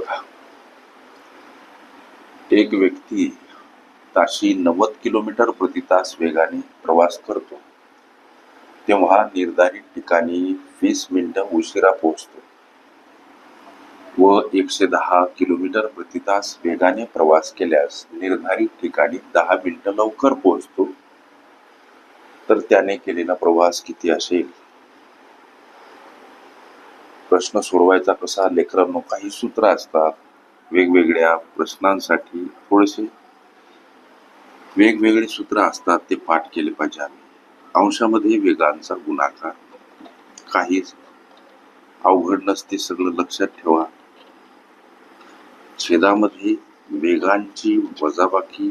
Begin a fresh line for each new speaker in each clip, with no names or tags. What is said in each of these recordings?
बघा. एक व्यक्ती ताशी नव्वद किलोमीटर प्रति तास वेगाने प्रवास करतो. तेव्हा निर्धारित ठिकाणी वीस मिनिटं उशिरा पोहोचतो. व एकशे दहा किलोमीटर प्रति तास वेगाने प्रवास केल्यास निर्धारित ठिकाणी दहा मिनिटं लवकर पोहोचतो. तर त्याने केलेला प्रवास किती असेल? प्रश्न सोडवायचा कसा लेकरांनो काही सूत्र असतात वेगवेगळ्या प्रश्नांसाठी थोडेसे वेगवेगळे सूत्र असतात ते पाठ केले पाहिजे आम्ही. अंशामध्ये वेगांचा गुणाकार काहीच अवघड नसते सगळं लक्षात ठेवा. छेदामध्ये वेगांची वजाबाकी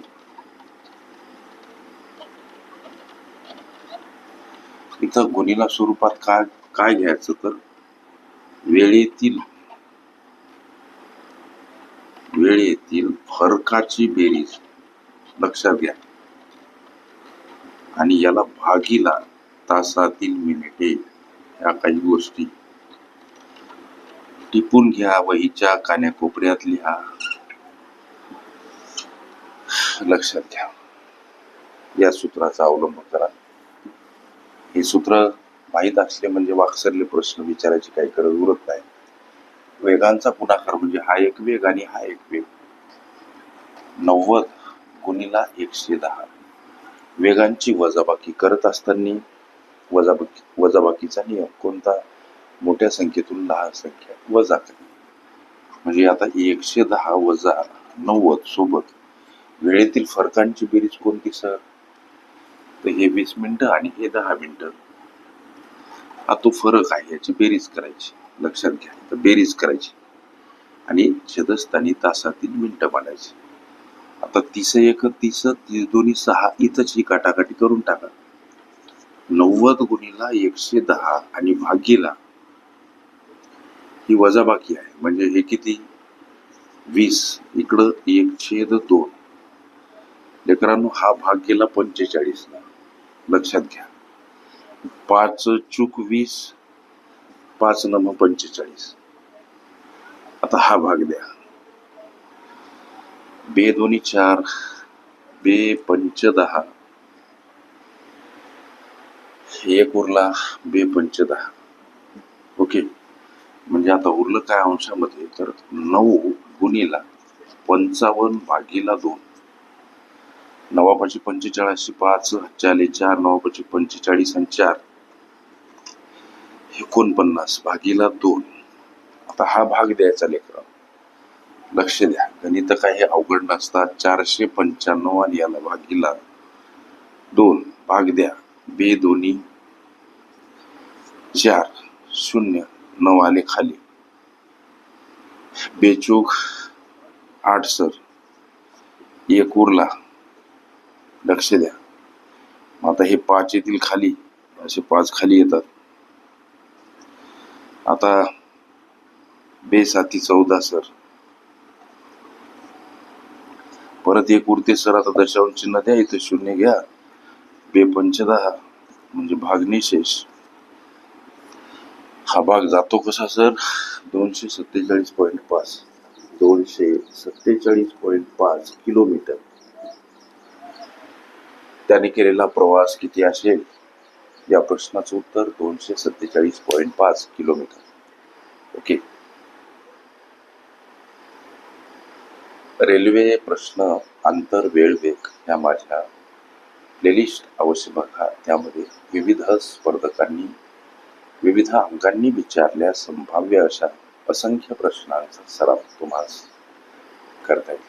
इथं गुन्हेला स्वरूपात काय काय घ्यायचं तर वेळेतील वेळेतील फरकाची बेरीज. लक्षात घ्या. आणि याला भागीला तासातील मिनिटे या काही गोष्टी. टिपून घ्या वहीच्या कान्याकोपऱ्यात लिहा. लक्षात घ्या. या सूत्राचा अवलंब करा. हे सूत्र माहीत असले म्हणजे वाकसरले प्रश्न विचारायची काही गरज उरत नाही. वेगांचा गुणाकार म्हणजे हा एक वेग आणि हा एक वेग. नव्वद गुणीला एकशे दहा. वेगांची वजाबाकी करत असताना वजाबाकी वजाबाकीचा नियम कोणता? मोठ्या संख्येतून लहान संख्या वजा करणे. म्हणजे आता एकशे दहा वजा नव्वद सोबत वेळेतील फरकांची बेरीज कोणती सर? तर हे वीस मिनिटं आणि हे दहा मिनिटं. हा तो फरक आहे याची बेरीज करायची. लक्षात घ्या तर बेरीज करायची. आणि छेदस्थानी तासातील मिनटं मांडायची. आता तीस एक तीस तीस दोन्ही सहा इथंच ही काटाकाटी करून टाका. नव्वद गुणीला एकशे दहा आणि भागीला ही वजाबाकी आहे. म्हणजे हे किती? वीस. इकडं एक छेद दोन. लेकरांनो हा भाग गेला पंचेचाळीसला. लक्षात घ्या. पाच चूक वीस पाच नम पंचेचाळीस. आता हा भाग द्या. बे दोन्ही चार बे पंच दहा. एक उरला बे पंच दहा. ओके. म्हणजे आता उरलं काय अंशामध्ये? तर नऊ गुणीला पंचावन्न भागीला दोन. नवापाची पंचेचाळीसशे पाच चाले चार नवापाची पंचेचाळीस आणि चार. एकोणपन्नास भागीला दोन. आता हा भाग द्यायचा लेकरा. लक्ष द्या. गणित काही अवघड नसतात. चारशे पंच्याण्णव आणि याला भागीला दोन. भाग द्या. बे दोन्ही. चार. शून्य. नऊ आले खाली. बेचूक आठ सर एक उरला. लक्ष द्या. आता हे पाच येतील खाली. असे पाच खाली येतात. आता बेसाती चौदा सर. परत एक उरते सर. आता दशांश चिन्ह द्या. इथे शून्य घ्या. बे पंचदहा म्हणजे भागनिशेष हा भाग जातो कसा सर? दोनशे सत्तेचाळीस पॉईंट पाच. दोनशे सत्तेचाळीस पॉईंट पाच किलोमीटर. त्याने केलेला प्रवास किती असेल? या प्रश्नाचं उत्तर दोनशे सत्तेचाळीस पॉईंट पाच किलोमीटर. ओके. रेल्वे प्रश्न आंतर वेळ वेग ह्या माझ्या प्लेलिस्ट अवश्य बघा. त्यामध्ये विविध स्पर्धकांनी विविध अंकांनी विचारल्या संभाव्य अशा असंख्य प्रश्नांचा सराव तुम्हाला करता येईल.